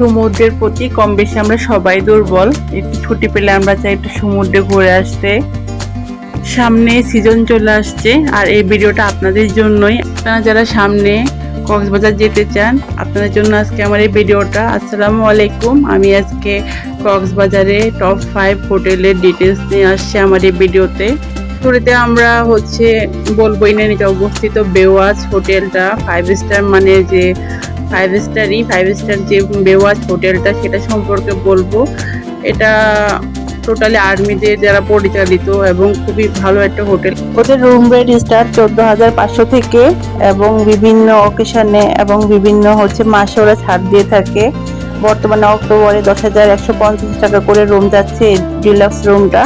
সমুদ্রের প্রতি কম বেশি আমরা সবাই দুর্বল। একটু ছুটি পেলে আমরা চাই একটু সমুদ্রে ঘুরে আসতে। সামনে সিজন চলে আসছে আর এই ভিডিওটা আপনাদের জন্যই। আপনারা যারা সামনে কক্সবাজার যেতে চান, আপনাদের জন্য আজকে আমার এই ভিডিওটা। আসসালামু আলাইকুম। আমি আজকে কক্সবাজারে টপ ফাইভ হোটেলের ডিটেলস নিয়ে আসছি আমার এই ভিডিওতে। শুরুতে আমরা হচ্ছে বলবোই না এটা অবস্থিত বেওয়াজ হোটেলটা ফাইভ স্টার মানে যে ফাইভ স্টারই ফাইভ স্টার যে বেওয়াজ হোটেলটা সেটা সম্পর্কে বলব। এটা টোটালি আর্মিদের যারা পরিচালিত এবং খুবই ভালো একটা হোটেল ওদের রুম রেট স্টার্ট চোদ্দ হাজার পাঁচশো থেকে এবং বিভিন্ন অকেশনে এবং বিভিন্ন হচ্ছে মাসে ওরা ছাড় দিয়ে থাকে। বর্তমানে অক্টোবরে দশ হাজার একশো পঞ্চাশ টাকা করে রুম যাচ্ছে ডিলাক্স রুমটা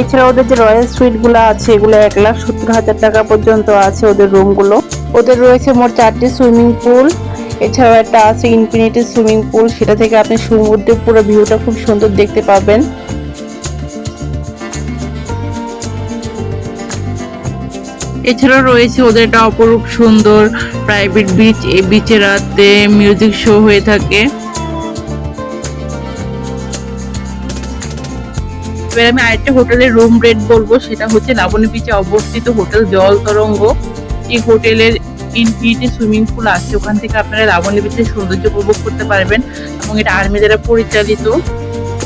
এছাড়া ওদের যে রয়্যাল সুইটগুলো আছে, এগুলো এক লাখ সত্তর হাজার টাকা পর্যন্ত আছে ওদের রুমগুলো ওদের রয়েছে মোট চারটি সুইমিং পুল এছাড়াও একটা আছে ইনফিনিটি সুইমিং পুল, সেটা থেকে আপনি সমুদ্রের পুরো ভিউটা খুব সুন্দর দেখতে পাবেন। এছাড়াও রয়েছে ওদের একটা অপরূপ সুন্দর প্রাইভেট বিচ এই বিচে রাতে মিউজিক শো হয়ে থাকে। এবার আমি আরেকটা হোটেলের রুম রেট বলব, সেটা হচ্ছে লাবণী বিচে অবস্থিত হোটেল জল তরঙ্গ। এই হোটেলের ইনফিনিটি সুইমিং পুল আছে, ওখান থেকে আপনারা লাবণী বিচের সৌন্দর্য উপভোগ করতে পারবেন এবং এটা আর্মি দ্বারা পরিচালিত।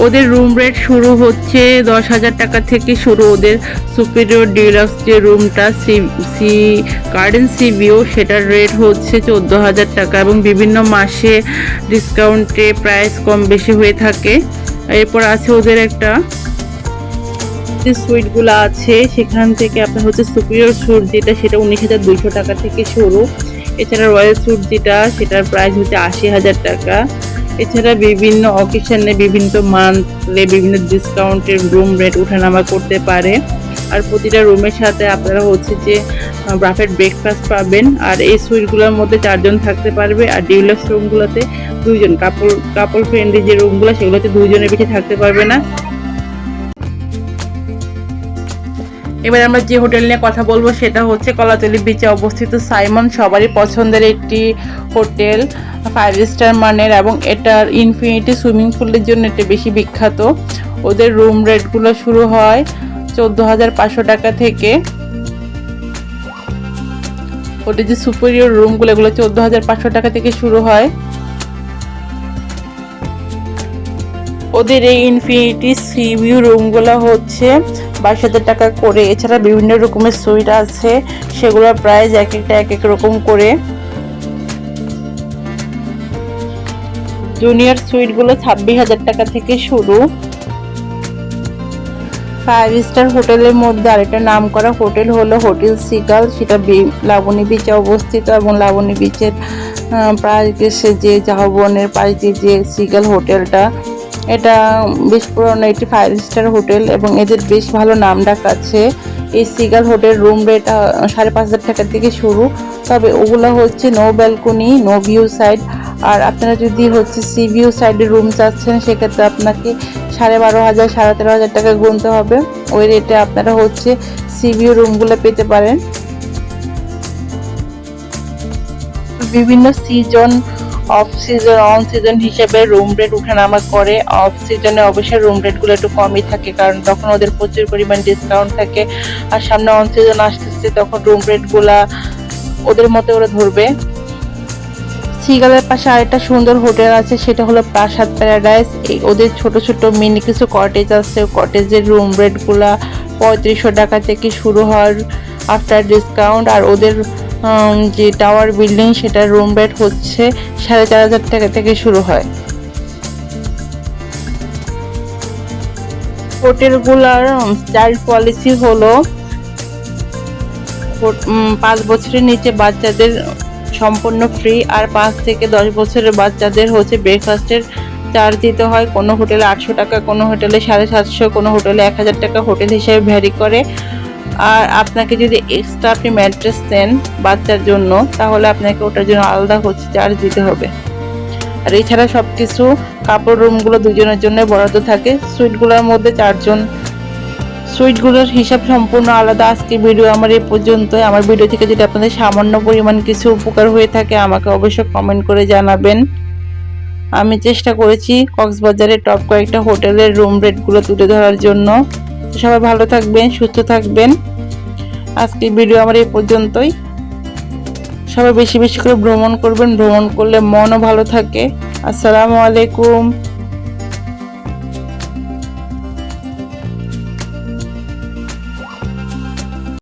ওদের রুম রেট শুরু হচ্ছে দশ হাজার টাকা থেকে শুরু ওদের সুপিরিয়র ডিলাক্স যে রুমটা sea sea garden sea view সেটার রেট হচ্ছে চোদ্দ হাজার টাকা এবং বিভিন্ন মাসে ডিসকাউন্টে প্রাইস কম বেশি হয়ে থাকে। এরপর আছে ওদের একটা যে সুইটগুলো আছে, সেখান থেকে আপনার হচ্ছে সুপিরিয়র স্যুট যেটা, সেটা উনিশ হাজার দুইশো টাকা থেকে শুরু। এছাড়া রয়্যাল স্যুট যেটা, সেটার প্রাইস হচ্ছে আশি হাজার টাকা। এছাড়া বিভিন্ন অকেশনে বিভিন্ন মান্থলে বিভিন্ন ডিসকাউন্টের রুম রেট ওঠানামা করতে পারে। আর প্রতিটা রুমের সাথে আপনারা হচ্ছে যে ব্রাফেট ব্রেকফাস্ট পাবেন। আর এই সুইটগুলোর মধ্যে চারজন থাকতে পারবে। আর ডিউলাক্স রুমগুলোতে দুইজন কাপল কাপল ফ্রেন্ডলি যে রুমগুলো সেগুলোতে দুইজনের বেশি থাকতে পারবে না। এবার আমরা যে হোটেল নিয়ে কথা বলব সেটা হচ্ছে কলাতলি বিচে অবস্থিত সাইমন। সবারই পছন্দের একটি হোটেল ফাইভ স্টার মানের এবং এটার ইনফিনিটি সুইমিং পুলের জন্য এটা বেশি বিখ্যাত। ওদের রুম রেটগুলো শুরু হয় চোদ্দ হাজার পাঁচশো টাকা থেকে। ওদের যে সুপিরিয়র রুমগুলো এগুলো চোদ্দ হাজার পাঁচশো টাকা থেকে শুরু হয়। ওদের এই ইনফিনিটি সি ভিউ রুমগুলো হচ্ছে বাইশ হাজার টাকা করে। এছাড়া বিভিন্ন রকমের সুইট আছে, সেগুলোর প্রাইস এক একটা এক এক রকম করে। জুনিয়র সুইটগুলো ছাব্বিশ হাজার টাকা থেকে শুরু। ফাইভ স্টার হোটেলের মধ্যে আরেকটা নাম করা হোটেল হলো হোটেল সিগাল। সেটা লাবণী বিচে অবস্থিত এবং লাবণী বিচের প্রায় দেশে যে জাহবনের পাশে যে সিগাল হোটেলটা। এটা বেশ পুরনো একটি ফাইভ স্টার হোটেল এবং এদের বেশ ভালো নাম ডাক আছে। এই সিগাল হোটেল রুম রেট সাড়ে পাঁচ হাজার টাকার থেকে শুরু। তবে ওগুলো হচ্ছে no balcony no view side আর আপনারা যদি হচ্ছে সি ভিউ সাইডে রুম চাচ্ছেন, সেক্ষেত্রে আপনাকে সাড়ে বারো হাজার, সাড়ে তেরো হাজার টাকা গুনতে হবে। ওই রেটে আপনারা হচ্ছে সি ভিউ রুমগুলো পেতে পারেন। বিভিন্ন season off season on season হিসেবে রুম রেট উঠানামা করে। অফ সিজনে অবশ্যই রুম রেটগুলো একটু কমই থাকে, কারণ তখন ওদের প্রচুর পরিমাণ ডিসকাউন্ট থাকে। আর সামনে অন সিজন আসতেছে, তখন রুম রেটগুলা ওদের মতো ওরা ধরবে। সিগালের পাশে আরেকটা সুন্দর হোটেল আছে, সেটা হলো প্রাসাদ প্যারাডাইস। এই ওদের ছোট ছোট মিনি কিছু কটেজ আছে কটেজের রুম রেটগুলা পঁয়ত্রিশশো টাকা থেকে শুরু হয় আফটার ডিসকাউন্ট আর ওদের যে টাওয়ার বিল্ডিং সেটার রুম রেট হচ্ছে সাড়ে চার হাজার টাকা থেকে শুরু হয়। হোটেলগুলার চাইল্ড পলিসি হলো পাঁচ বছরের নিচে বাচ্চাদের সম্পূর্ণ ফ্রি আর পাঁচ থেকে দশ বছরের বাচ্চাদের হচ্ছে ব্রেকফাস্টের চার্জ দিতে হয়। কোনো হোটেলে আটশো টাকা, কোনো হোটেলে সাড়ে সাতশো, কোনো হোটেলে এক হাজার টাকা হোটেল হিসেবে ভ্যারি করে। আর আপনাকে যদি এক্সট্রা আপনি ম্যাট্রেস দেন বাচ্চার জন্য, তাহলে আপনাকে ওটার জন্য আলাদা হচ্ছে চার্জ দিতে হবে। আর এছাড়া সব কিছু কাপড় রুমগুলো দুজনের জন্য বরাদ্দ থাকে। সুইটগুলোর মধ্যে চারজন সুইটগুলোর হিসাব সম্পূর্ণ আলাদা। আজকে ভিডিও আমার এই পর্যন্ত আমার ভিডিও থেকে যদি আপনাদের সামান্য পরিমাণ কিছু উপকার হয়ে থাকে, আমাকে অবশ্যই কমেন্ট করে জানাবেন। আমি চেষ্টা করেছি কক্সবাজারের টপ কয়েকটা হোটেলের রুম রেটগুলো তুলে ধরার জন্য। সবাই ভালো থাকবেন, সুস্থ থাকবেন। আজকের ভিডিও আমার এই পর্যন্তই। সবাই বেশি বেশি করে ভ্রমণ করবেন, ভ্রমণ করলে মনও ভালো থাকে। আসসালামু আলাইকুম।